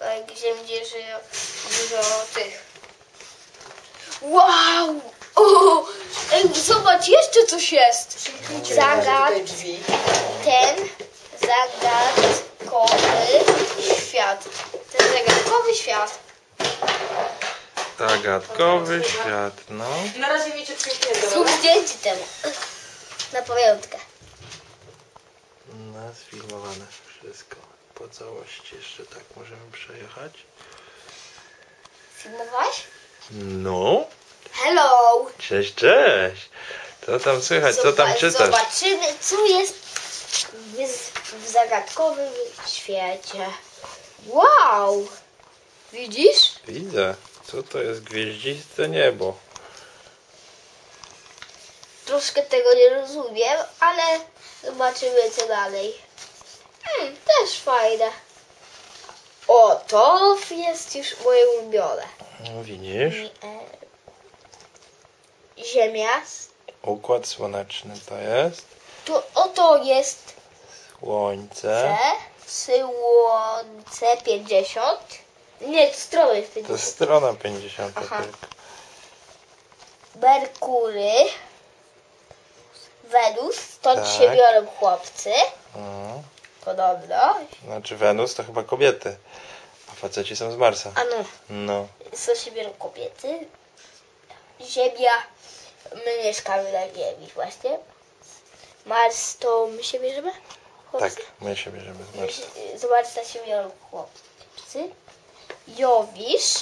Tak, gdzie będzie żyje dużo tych. Wow! O! Ej, zobacz, jeszcze coś jest. Zagad, ten zagadkowy świat. Ten zagadkowy świat. Zagadkowy świat, no. Na razie wiecie pięknie Zrób zdjęcie temu. Na pamiątkę. No, sfilmowane wszystko. Po całości jeszcze tak możemy przejechać. Filmowałeś? No. Hello! Cześć, cześć. Co tam słychać? Co tam czytasz? Zobaczymy, co jest w, w zagadkowym świecie. Wow! Widzisz? Widzę. Co to jest gwieździste niebo? Troszkę tego nie rozumiem, ale zobaczymy co dalej. Hmm, też fajne. O, to jest już moje ulubione. No, widzisz? E, Ziemia. Układ słoneczny to jest. Tu, oto jest Słońce. Słońce 50. Nie, to strony jest To 50. strona 50 Aha. tylko. Merkury, Wenus, stąd Tak. się biorą chłopcy, No. Podobno. Znaczy Wenus to chyba kobiety. A faceci są z Marsa. A no, No. stąd się biorą kobiety. Ziemia, my mieszkamy na Ziemi właśnie. Mars to my się bierzemy? Tak, Chłopcy? my się bierzemy z Marsa. Z Marsa się biorą chłopcy. Jowisz,